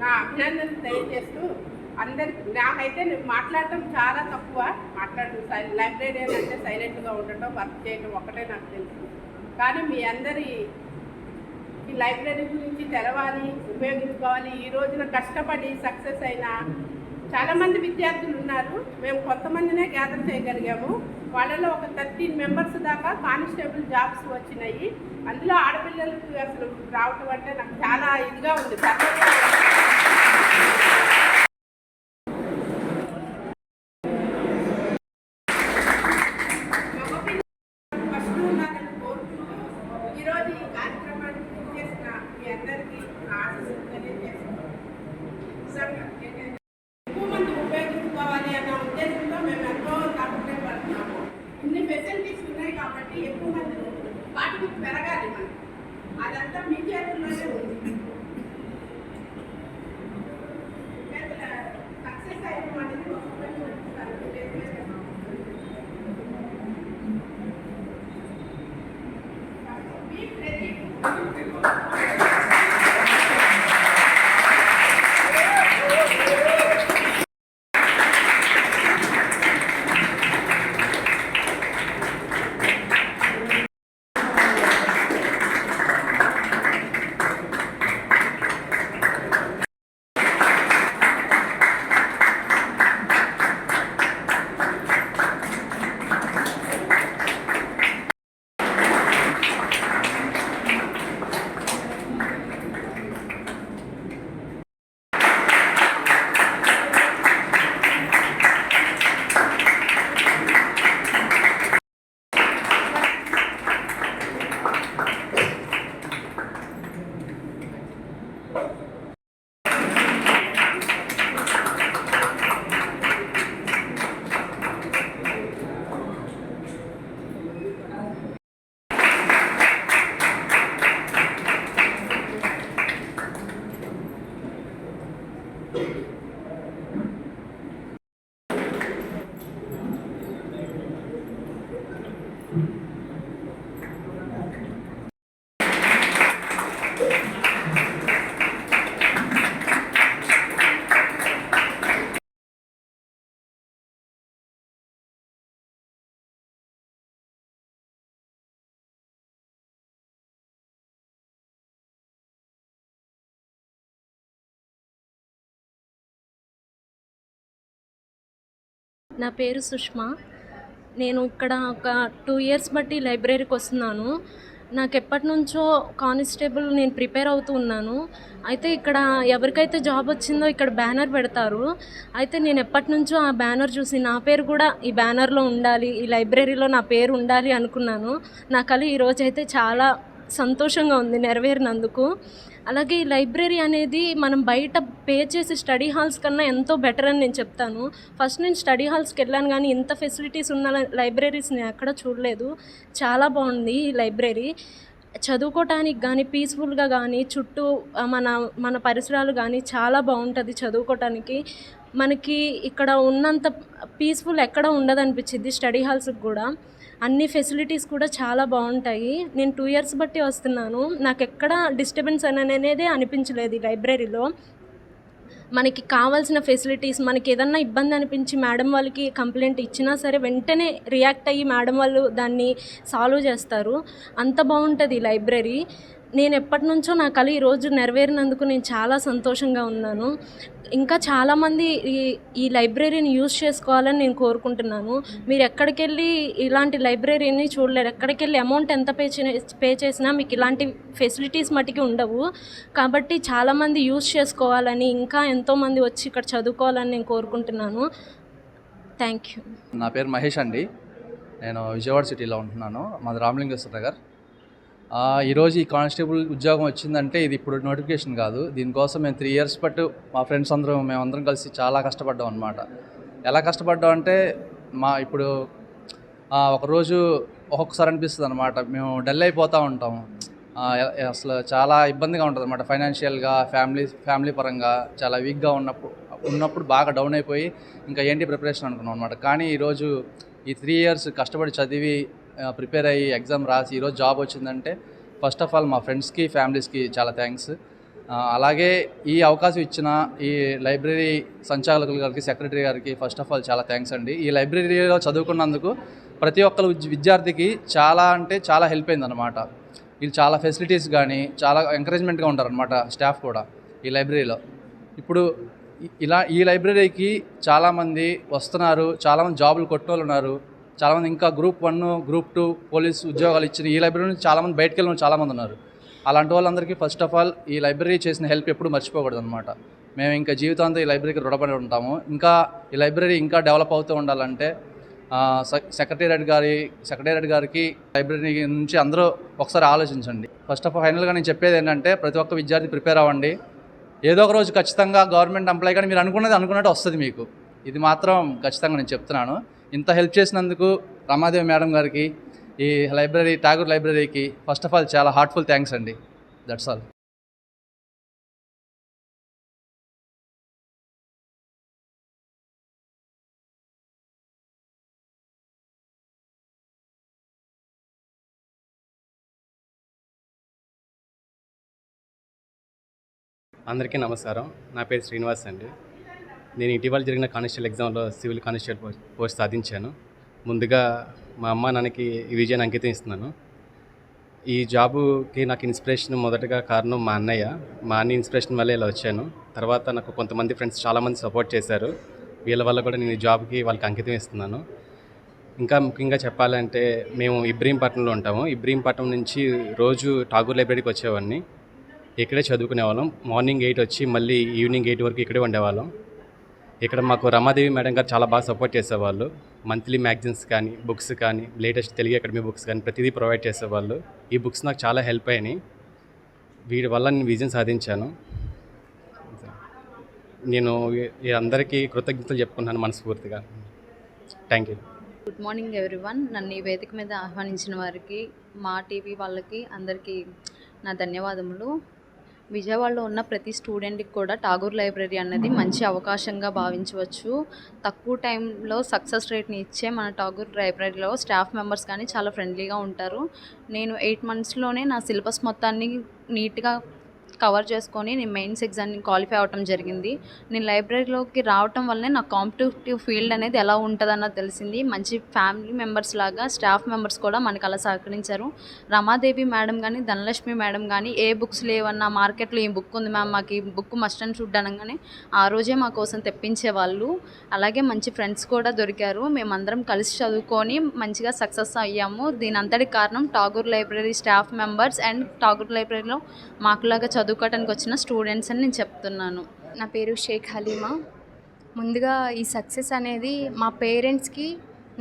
నా అభినందన తెలియజేస్తూ అందరికి నాకైతే నేను మాట్లాడటం చాలా తక్కువ. మాట్లాడటం లైబ్రరీ అంటే సైలెంట్గా ఉండటం వర్క్ చేయటం ఒకటే నాకు తెలుసు. కానీ మీ అందరి ఈ లైబ్రరీ గురించి తెలవాలి ఉపయోగించుకోవాలి. ఈ రోజున కష్టపడి సక్సెస్ అయిన చాలామంది విద్యార్థులు ఉన్నారు. మేము కొంతమందినే గ్యాదర్ చేయగలిగాము. వాళ్ళలో ఒక థర్టీన్ మెంబర్స్ దాకా కానిస్టేబుల్ జాబ్స్ వచ్చినాయి. అందులో ఆడపిల్లలకు అసలు రావటం అంటే నాకు చాలా ఇదిగా ఉంది. ఫస్ట్ ఉండాలని కోరుకుంటూ ఈరోజు ఈ కార్యక్రమాన్ని చేసిన మీ అందరికీ నా ఆశీస్సులు తెలియజేస్తున్నాను ఎక్కువ మంది ఉపయోగించుకోవాలి అన్న ఉద్దేశంతో మేము ఎంతో తప్పుడే పడుతున్నాము ఇన్ని ఫెసిలిటీస్ ఉన్నాయి కాబట్టి ఎక్కువ మంది వాటికి పెరగాలి మనం. అదంతా మీ చేతుల్లోనే ఉంది సక్సెస్ అయ్యడం అనేది ఒక పని Be ready. నా పేరు సుష్మా. నేను ఇక్కడ ఒక టూ ఇయర్స్ బట్టి లైబ్రరీకి వస్తున్నాను. నాకు ఎప్పటి నుంచో కానిస్టేబుల్ నేను ప్రిపేర్ అవుతూ ఉన్నాను. అయితే ఇక్కడ ఎవరికైతే జాబ్ వచ్చిందో ఇక్కడ బ్యానర్ పెడతారు. అయితే నేను ఎప్పటి నుంచో ఆ బ్యానర్ చూసి నా పేరు కూడా ఈ బ్యానర్లో ఉండాలి ఈ లైబ్రరీలో నా పేరు ఉండాలి అనుకున్నాను. నా కళ ఈరోజు అయితే చాలా సంతోషంగా ఉంది నెరవేరినందుకు. అలాగే ఈ లైబ్రరీ అనేది మనం బయట పే చేసి స్టడీ హాల్స్ కన్నా ఎంతో బెటర్ అని నేను చెప్తాను. ఫస్ట్ నేను స్టడీ హాల్స్కి వెళ్ళాను కానీ ఇంత ఫెసిలిటీస్ ఉన్న లైబ్రరీస్ నేను ఎక్కడ చూడలేదు. చాలా బాగుంది ఈ లైబ్రరీ. చదువుకోవటానికి కానీ పీస్ఫుల్గా కానీ చుట్టూ మన మన పరిసరాలు కానీ చాలా బాగుంటుంది చదువుకోవటానికి మనకి ఇక్కడ ఉన్నంత పీస్ఫుల్ ఎక్కడ ఉండదు అనిపించింది స్టడీ హాల్స్కి కూడా. అన్ని ఫెసిలిటీస్ కూడా చాలా బాగుంటాయి. నేను టూ ఇయర్స్ బట్టి వస్తున్నాను. నాకు ఎక్కడ డిస్టర్బెన్స్ అనేది అనిపించలేదు ఈ లైబ్రరీలో. మనకి కావాల్సిన ఫెసిలిటీస్ మనకి ఏదన్నా ఇబ్బంది అనిపించి మేడం వాళ్ళకి కంప్లైంట్ ఇచ్చినా సరే వెంటనే రియాక్ట్ అయ్యి మేడం వాళ్ళు దాన్ని సాల్వ్ చేస్తారు. అంత బాగుంటుంది ఈ లైబ్రరీ. నేను ఎప్పటి నుంచో నా కళ ఈరోజు నెరవేరినందుకు నేను చాలా సంతోషంగా ఉన్నాను. ఇంకా చాలామంది ఈ ఈ లైబ్రరీని యూజ్ చేసుకోవాలని నేను కోరుకుంటున్నాను. మీరు ఎక్కడికి వెళ్ళి ఇలాంటి లైబ్రరీని చూడలేరు. ఎక్కడికి వెళ్ళి అమౌంట్ ఎంత పే పే చేసినా మీకు ఇలాంటి ఫెసిలిటీస్ మటుకి ఉండవు. కాబట్టి చాలామంది యూజ్ చేసుకోవాలని ఇంకా ఎంతోమంది వచ్చి ఇక్కడ చదువుకోవాలని నేను కోరుకుంటున్నాను. థ్యాంక్ యూ నా పేరు మహేష్ అండి. నేను విజయవాడ సిటీలో ఉంటున్నాను. మాది రామలింగేశ్వర నగర్. ఈరోజు ఈ కానిస్టేబుల్ ఉద్యోగం వచ్చిందంటే ఇది ఇప్పుడు నోటిఫికేషన్ కాదు. దీనికోసం మేము త్రీ ఇయర్స్ పట్టు మా ఫ్రెండ్స్ అందరం మేమందరం కలిసి చాలా కష్టపడ్డాం అనమాట ఎలా కష్టపడ్డాం అంటే మా ఇప్పుడు ఒకరోజు ఒక్కొక్కసారి అనిపిస్తుంది అనమాట మేము డల్ అయిపోతూ ఉంటాం. అసలు చాలా ఇబ్బందిగా ఉంటుంది అనమాట ఫైనాన్షియల్గా ఫ్యామిలీ ఫ్యామిలీ పరంగా. చాలా వీక్గా ఉన్నప్పుడు ఉన్నప్పుడు బాగా డౌన్ అయిపోయి ఇంకా ఏంటి ప్రిపరేషన్ అనుకున్నాం అనమాట కానీ ఈరోజు ఈ త్రీ ఇయర్స్ కష్టపడి చదివి ప్రిపేర్ అయ్యి ఎగ్జామ్ రాసి ఈరోజు జాబ్ వచ్చిందంటే ఫస్ట్ ఆఫ్ ఆల్ మా ఫ్రెండ్స్కి ఫ్యామిలీస్కి చాలా థ్యాంక్స్ అలాగే ఈ అవకాశం ఇచ్చిన ఈ లైబ్రరీ సంచాలకుల గారికి సెక్రటరీ గారికి ఫస్ట్ ఆఫ్ ఆల్ చాలా థ్యాంక్స్ అండి. ఈ లైబ్రరీలో చదువుకున్నందుకు ప్రతి ఒక్కరు విద్యార్థికి చాలా అంటే చాలా హెల్ప్ అయింది అనమాట వీళ్ళు చాలా ఫెసిలిటీస్ కానీ చాలా ఎంకరేజ్మెంట్గా ఉంటారనమాట స్టాఫ్ కూడా ఈ లైబ్రరీలో. ఇప్పుడు ఇలా ఈ లైబ్రరీకి చాలామంది వస్తున్నారు చాలామంది జాబులు కొట్టోళ్ళు ఉన్నారు. చాలామంది ఇంకా group one group two police ఉద్యోగాలు ఇచ్చిన ఈ లైబ్రరీ నుంచి చాలామంది బయటకు వెళ్ళిన చాలామంది ఉన్నారు. అలాంటి వాళ్ళందరికీ ఫస్ట్ ఆఫ్ ఆల్ ఈ లైబ్రరీ చేసిన హెల్ప్ ఎప్పుడు మర్చిపోకూడదు అనమాట మేము ఇంకా జీవితాంతం ఈ లైబ్రరీకి రుణపడి ఉంటాము. ఇంకా ఈ లైబ్రరీ ఇంకా డెవలప్ అవుతూ ఉండాలంటే సెక్రటేరియట్ గారి సెక్రటేరియట్ గారికి లైబ్రరీ నుంచి అందరూ ఒకసారి ఆలోచించండి. ఫస్ట్ ఆఫ్ ఆల్ ఫైనల్గా నేను చెప్పేది ఏంటంటే ప్రతి ఒక్క విద్యార్థి ప్రిపేర్ అవ్వండి. ఏదో ఒక రోజు ఖచ్చితంగా గవర్నమెంట్ ఎంప్లాయ్ కానీ మీరు అనుకున్నది అనుకున్నట్టు వస్తుంది మీకు. ఇది మాత్రం ఖచ్చితంగా నేను చెప్తున్నాను. ఇంత హెల్ప్ చేసినందుకు రమాదేవి మేడం గారికి ఈ లైబ్రరీ ఠాగూర్ లైబ్రరీకి ఫస్ట్ ఆఫ్ ఆల్ చాలా హార్ట్ఫుల్ థ్యాంక్స్ అండి. దట్స్ ఆల్ అందరికీ నమస్కారం. నా పేరు శ్రీనివాస్ అండి. నేను ఇటీవల జరిగిన కానిస్టేబుల్ ఎగ్జామ్లో సివిల్ కానిస్టేబుల్ పోస్ట్- సాధించాను. ముందుగా మా అమ్మ నాన్నకి ఈ విజయాన్ని అంకితం ఇస్తున్నాను ఈ జాబుకి నాకు ఇన్స్పిరేషన్ మొదటగా కారణం మా అన్నయ్య. మా అన్న ఇన్స్పిరేషన్ వల్ల ఇలా వచ్చాను. తర్వాత నాకు కొంతమంది ఫ్రెండ్స్ చాలామంది సపోర్ట్ చేశారు. వీళ్ళ వల్ల కూడా నేను ఈ జాబ్కి వాళ్ళకి అంకితం ఇస్తున్నాను. ఇంకా ముఖ్యంగా చెప్పాలంటే మేము ఇబ్రహీంపట్నంలో ఉంటాము. ఇబ్రహీంపట్నం నుంచి రోజు ఠాగూర్ లైబ్రరీకి వచ్చేవాడిని. ఇక్కడే చదువుకునేవాళ్ళం. మార్నింగ్ ఎయిట్ వచ్చి మళ్ళీ ఈవినింగ్ ఎయిట్ వరకు ఇక్కడే ఉండేవాళ్ళం. ఇక్కడ మాకు రమాదేవి మేడం గారు చాలా బాగా సపోర్ట్ చేసేవాళ్ళు. మంత్లీ మ్యాగజైన్స్ కానీ బుక్స్ కానీ లేటెస్ట్ తెలుగు అకాడమీ బుక్స్ కానీ ప్రతిదీ ప్రొవైడ్ చేసేవాళ్ళు. ఈ బుక్స్ నాకు చాలా హెల్ప్ అయినాయి. వీటి వల్ల నేను విజయం సాధించాను. నేను అందరికీ కృతజ్ఞతలు చెప్పుకున్నాను మనస్ఫూర్తిగా. Thank you good morning everyone నన్ను ఈ వేదిక మీద ఆహ్వానించిన వారికి మా టీవీ వాళ్ళకి అందరికీ నా ధన్యవాదములు. విజయవాడలో ఉన్న ప్రతి స్టూడెంట్కి కూడా ఠాగూర్ లైబ్రరీ అన్నది మంచి అవకాశంగా భావించవచ్చు. తక్కువ టైంలో సక్సెస్ రేట్ని ఇచ్చే మన ఠాగూర్ లైబ్రరీలో స్టాఫ్ మెంబర్స్ కానీ చాలా ఫ్రెండ్లీగా ఉంటారు. నేను ఎయిట్ మంత్స్లోనే నా సిలబస్ మొత్తాన్ని నీట్గా కవర్ చేసుకొని నేను మెయిన్స్ ఎగ్జామ్ని క్వాలిఫై అవ్వటం జరిగింది. నేను లైబ్రరీలోకి రావటం వల్లనే నా కాంపిటేటివ్ ఫీల్డ్ అనేది ఎలా ఉంటుందన్నది తెలిసింది. మంచి ఫ్యామిలీ మెంబర్స్ లాగా స్టాఫ్ మెంబర్స్ కూడా మనకు అలా సహకరించారు. రమాదేవి మేడం కానీ ధనలక్ష్మి మేడం కానీ ఏ బుక్స్ లేవన్నా మార్కెట్లో ఈ బుక్ ఉంది మ్యామ్ మాకు ఈ బుక్ మస్ట్ అండ్ షుడ్ అనగానే ఆ రోజే మా కోసం తెప్పించేవాళ్ళు అలాగే మంచి ఫ్రెండ్స్ కూడా దొరికారు. మేమందరం కలిసి చదువుకొని మంచిగా సక్సెస్ అయ్యాము. దీని అంతటి కారణం Tagore library staff members and Tagore లైబ్రరీలో మాకులాగా చదువుకోవడానికి వచ్చిన స్టూడెంట్స్ అని నేను చెప్తున్నాను. నా పేరు షేక్ హలీమా. ముందుగా ఈ సక్సెస్ అనేది మా పేరెంట్స్కి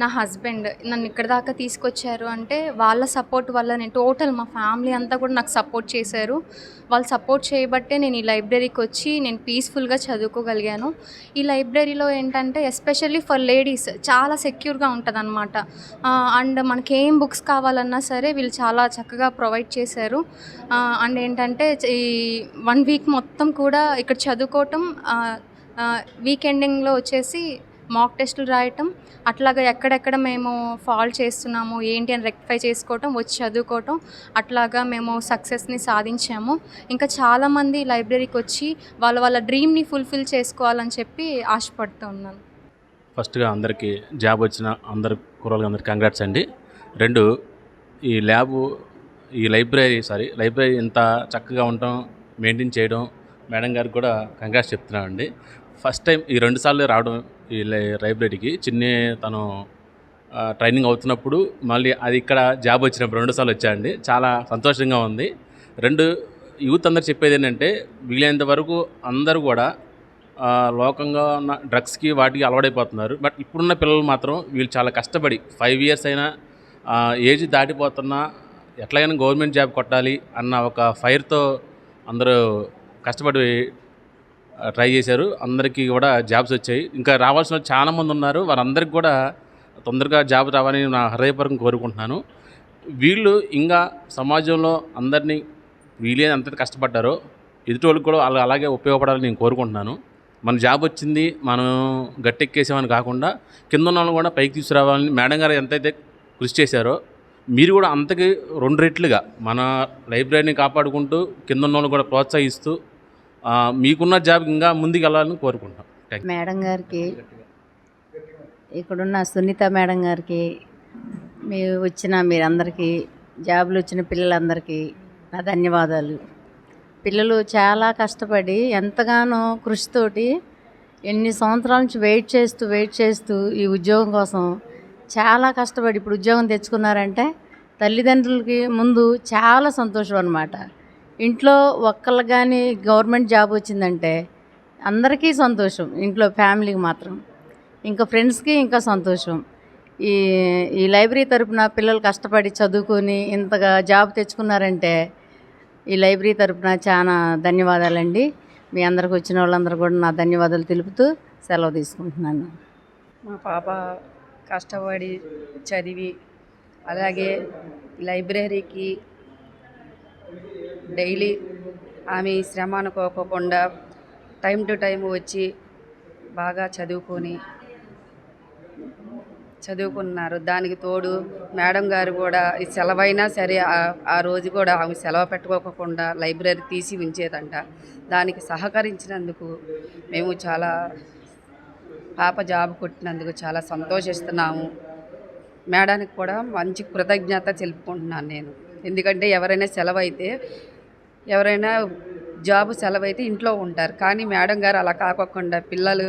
నా హస్బెండ్ నన్ను ఇక్కడ దాకా తీసుకొచ్చారు అంటే వాళ్ళ సపోర్ట్ వల్ల నేను టోటల్ మా ఫ్యామిలీ అంతా కూడా నాకు సపోర్ట్ చేశారు. వాళ్ళు సపోర్ట్ చేయబట్టే నేను ఈ లైబ్రరీకి వచ్చి నేను పీస్ఫుల్గా చదువుకోగలిగాను. ఈ లైబ్రరీలో ఏంటంటే ఎస్పెషల్లీ ఫర్ లేడీస్ చాలా సెక్యూర్గా ఉంటుంది అనమాట అండ్ మనకి ఏం బుక్స్ కావాలన్నా సరే వీళ్ళు చాలా చక్కగా ప్రొవైడ్ చేశారు. అండ్ ఏంటంటే ఈ వన్ వీక్ మొత్తం కూడా ఇక్కడ చదువుకోవటం వీక్ ఎండింగ్లో వచ్చేసి మాక్ టెస్టులు రాయటం అట్లాగా ఎక్కడెక్కడ మేము ఫాల్ చేస్తున్నాము ఏంటి అని రెక్టిఫై చేసుకోవటం వచ్చి చదువుకోవటం అట్లాగా మేము సక్సెస్ని సాధించాము. ఇంకా చాలామంది లైబ్రరీకి వచ్చి వాళ్ళ వాళ్ళ డ్రీమ్ని ఫుల్ఫిల్ చేసుకోవాలని చెప్పి ఆశపడుతూ ఉన్నాను. ఫస్ట్గా అందరికీ జాబ్ వచ్చిన అందరి కుర్రోళ్ళకి అందరికీ కంగ్రాట్స్ అండి. రెండు ఈ ల్యాబ్ ఈ లైబ్రరీ సారీ లైబ్రరీ ఇంత చక్కగా ఉండటం మెయింటైన్ చేయడం మేడం గారికి కూడా కంగ్రాట్స్ చెప్తున్నామండి ఫస్ట్ టైం ఈ రెండు సార్లు రావడం ఈ లైబ్రరీకి చిన్ని తను ట్రైనింగ్ అవుతున్నప్పుడు మళ్ళీ అది ఇక్కడ జాబ్ వచ్చినప్పుడు రెండుసార్లు వచ్చాయండి చాలా సంతోషంగా ఉంది. రెండు యూత్ అందరు చెప్పేది ఏంటంటే వీలైనంత వరకు అందరూ కూడా లోకంగా ఉన్న డ్రగ్స్కి వాటికి అలవాడైపోతున్నారు బట్ ఇప్పుడున్న పిల్లలు మాత్రం వీళ్ళు చాలా కష్టపడి ఫైవ్ ఇయర్స్ అయినా ఏజ్ దాటిపోతున్నా ఎట్లాగైనా గవర్నమెంట్ జాబ్ కొట్టాలి అన్న ఒక ఫైర్తో అందరూ కష్టపడి ట్రై చేశారు. అందరికీ కూడా జాబ్స్ వచ్చాయి. ఇంకా రావాల్సిన చాలామంది ఉన్నారు. వారందరికీ కూడా తొందరగా జాబ్ రావాలని నా హృదయపూర్వకం కోరుకుంటున్నాను. వీళ్ళు ఇంకా సమాజంలో అందరినీ వీళ్ళే అంత కష్టపడ్డారో ఎదుటి వాళ్ళకి కూడా వాళ్ళు అలాగే ఉపయోగపడాలని నేను కోరుకుంటున్నాను. మన జాబ్ వచ్చింది. మనం గట్టెక్కేసామని కాకుండా కింద ఉన్న వాళ్ళని కూడా పైకి తీసుకురావాలని మేడం గారు ఎంతైతే కృషి చేశారో మీరు కూడా అంతకి రెండు రెట్లుగా మన లైబ్రరీని కాపాడుకుంటూ కింద ఉన్న వాళ్ళు కూడా ప్రోత్సహిస్తూ మీకున్న జాబ్ ఇంకా ముందుకు వెళ్ళాలని కోరుకుంటాం మేడం గారికి ఇక్కడున్న సునీత మేడం గారికి మీ వచ్చిన మీరందరికీ జాబులు వచ్చిన పిల్లలందరికీ నా ధన్యవాదాలు. పిల్లలు చాలా కష్టపడి ఎంతగానో కృషితోటి ఎన్ని సంవత్సరాల నుంచి వెయిట్ చేస్తూ వెయిట్ చేస్తూ ఈ ఉద్యోగం కోసం చాలా కష్టపడి ఇప్పుడు ఉద్యోగం తెచ్చుకున్నారంటే తల్లిదండ్రులకి ముందు చాలా సంతోషం అనమాట ఇంట్లో ఒక్కళ్ళు కానీ గవర్నమెంట్ జాబ్ వచ్చిందంటే అందరికీ సంతోషం. ఇంట్లో ఫ్యామిలీకి మాత్రం. ఇంకా ఫ్రెండ్స్కి ఇంకా సంతోషం. ఈ ఈ లైబ్రరీ తరపున పిల్లలు కష్టపడి చదువుకొని ఇంతగా జాబ్ తెచ్చుకున్నారంటే ఈ లైబ్రరీ తరపున చాలా ధన్యవాదాలండి. మీ అందరికి వచ్చిన వాళ్ళందరూ కూడా నా ధన్యవాదాలు తెలుపుతూ సెలవు తీసుకుంటున్నాను. మా పాప కష్టపడి చదివి అలాగే లైబ్రరీకి డైలీ ఆమె శ్రమ అనుకోకుండా టైం టు టైం వచ్చి బాగా చదువుకొని చదువుకున్నారు. దానికి తోడు మేడం గారు కూడా ఈ సెలవైనా సరే ఆ- ఆ రోజు కూడా ఆమె సెలవు పెట్టుకోకుండా లైబ్రరీ తీసి ఉంచేదంట. దానికి సహకరించినందుకు మేము చాలా పాప జాబ్ కొట్టినందుకు చాలా సంతోషిస్తున్నాము. మేడానికి కూడా మంచి కృతజ్ఞత తెలుపుకుంటున్నాను నేను. ఎందుకంటే ఎవరైనా సెలవు అయితే ఎవరైనా జాబ్ సెలవు అయితే ఇంట్లో ఉంటారు. కానీ మేడం గారు అలా కాకోకుండా పిల్లలు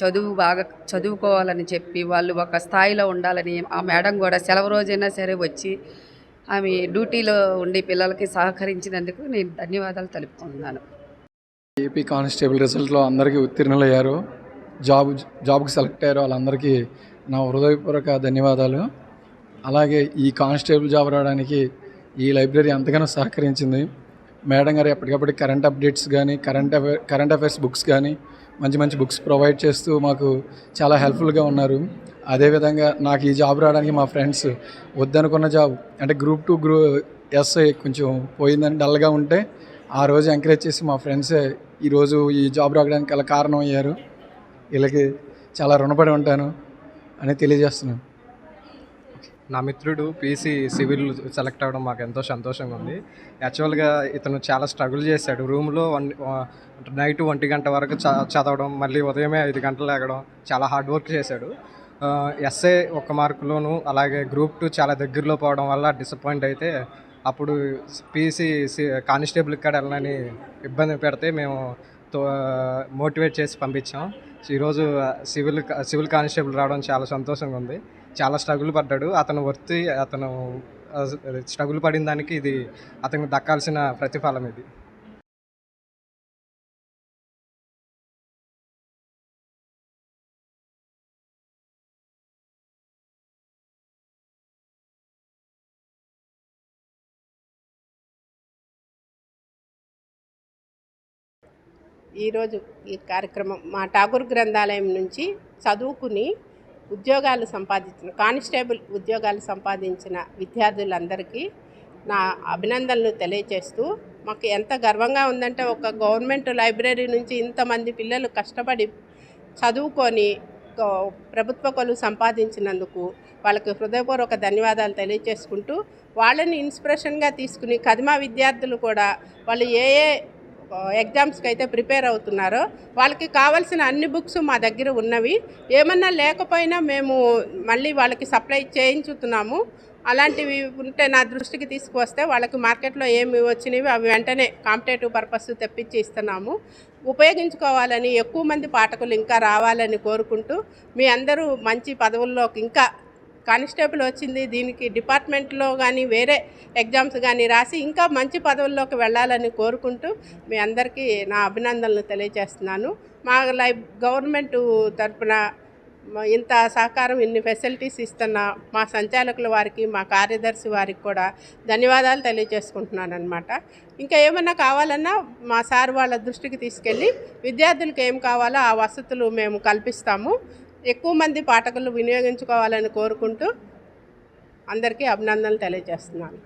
చదువు బాగా చదువుకోవాలని చెప్పి వాళ్ళు ఒక స్థాయిలో ఉండాలని ఆ మేడం కూడా సెలవు రోజైనా సరే వచ్చి ఆమె డ్యూటీలో ఉండి పిల్లలకి సహకరించినందుకు నేను ధన్యవాదాలు తెలుపుకుంటున్నాను. ఏపీ కానిస్టేబుల్ రిజల్ట్లో అందరికీ ఉత్తీర్ణులయ్యారు. జాబ్ జాబ్కి సెలెక్ట్ అయ్యారు వాళ్ళందరికీ నా హృదయపూర్వక ధన్యవాదాలు. అలాగే ఈ కానిస్టేబుల్ జాబ్ రావడానికి ఈ లైబ్రరీ ఎంతగానో సహకరించింది. మేడం గారు ఎప్పటికప్పుడు కరెంట్ అప్డేట్స్ కానీ current affair current affairs books కానీ మంచి మంచి బుక్స్ ప్రొవైడ్ చేస్తూ మాకు చాలా హెల్ప్ఫుల్గా ఉన్నారు. అదేవిధంగా నాకు ఈ జాబ్ రావడానికి మా ఫ్రెండ్స్ వద్దనుకున్న జాబ్ అంటే గ్రూప్ టూ గ్రూ ఎస్ఐ కొంచెం పోయిందని డల్గా ఉంటే ఆ రోజు ఎంకరేజ్ చేసి మా ఫ్రెండ్సే ఈరోజు ఈ జాబ్ రావడానికి అలా కారణం అయ్యారు. వీళ్ళకి చాలా రుణపడి ఉంటాను అని తెలియజేస్తున్నాను. నా మిత్రుడు పీసీ సివిల్ సెలెక్ట్ అవ్వడం మాకు ఎంతో సంతోషంగా ఉంది. యాక్చువల్గా ఇతను చాలా స్ట్రగుల్ చేశాడు. రూమ్లో వన్ నైట్ ఒంటి గంట వరకు చ చదవడం మళ్ళీ ఉదయమే ఐదు గంటలు ఎగడం చాలా హార్డ్ వర్క్ చేశాడు. ఎస్ఏ ఒక మార్కులోను అలాగే గ్రూప్ టూ చాలా దగ్గరలో పోవడం వల్ల డిసప్పాయింట్ అయితే అప్పుడు పీసీ కానిస్టేబుల్ ఇక్కడ వెళ్ళని ఇబ్బంది పెడితే మేము తో మోటివేట్ చేసి పంపించాం. ఈరోజు సివిల్ సివిల్ కానిస్టేబుల్ రావడం చాలా సంతోషంగా ఉంది. చాలా స్ట్రగుల్ పడ్డాడు. అతను వర్తి అతను స్ట్రగుల్ పడిన దానికి ఇది అతనికి దక్కాల్సిన ప్రతిఫలం ఇది. ఈరోజు ఈ కార్యక్రమం మా ఠాగూర్ గ్రంథాలయం నుంచి చదువుకుని ఉద్యోగాలు సంపాదించిన కానిస్టేబుల్ ఉద్యోగాలు సంపాదించిన విద్యార్థులందరికీ నా అభినందనలు తెలియజేస్తూ మాకు ఎంత గర్వంగా ఉందంటే ఒక గవర్నమెంట్ లైబ్రరీ నుంచి ఇంతమంది పిల్లలు కష్టపడి చదువుకొని ప్రభుత్వ కొలువు సంపాదించినందుకు వాళ్ళకి హృదయపూర్వక ధన్యవాదాలు తెలియజేసుకుంటూ వాళ్ళని ఇన్స్పిరేషన్గా తీసుకుని కదిమా విద్యార్థులు కూడా వాళ్ళు ఏ ఏ ఎగ్జామ్స్కి అయితే ప్రిపేర్ అవుతున్నారో. వాళ్ళకి కావాల్సిన అన్ని బుక్స్ మా దగ్గర ఉన్నవి. ఏమన్నా లేకపోయినా మేము మళ్ళీ వాళ్ళకి సప్లై చేయించుతున్నాము. అలాంటివి ఉంటే నా దృష్టికి తీసుకువస్తే వాళ్ళకి మార్కెట్లో ఏమి వచ్చినవి అవి వెంటనే కాంపిటేటివ్ పర్పస్ తెప్పించి ఇస్తున్నాము. ఉపయోగించుకోవాలని ఎక్కువ మంది పాఠకులు ఇంకా రావాలని కోరుకుంటూ మీ అందరూ మంచి పదవుల్లోకి ఇంకా కానిస్టేబుల్ వచ్చింది దీనికి డిపార్ట్మెంట్లో కానీ వేరే ఎగ్జామ్స్ కానీ రాసి ఇంకా మంచి పదవుల్లోకి వెళ్ళాలని కోరుకుంటూ మీ అందరికీ నా అభినందనలు తెలియజేస్తున్నాను. మా లై గవర్నమెంట్ తరపున ఇంత సహకారం ఇన్ని ఫెసిలిటీస్ ఇస్తున్న మా సంచాలకుల వారికి మా కార్యదర్శి వారికి కూడా ధన్యవాదాలు తెలియజేసుకుంటున్నాను అనమాట ఇంకా ఏమన్నా కావాలన్నా మా సార్ వాళ్ళ దృష్టికి తీసుకెళ్ళి విద్యార్థులకు ఏం కావాలో ఆ వసతులు మేము కల్పిస్తాము. ఎక్కువ మంది పాఠకులు వినియోగించుకోవాలని కోరుకుంటూ అందరికీ అభినందనలు తెలియజేస్తున్నాను.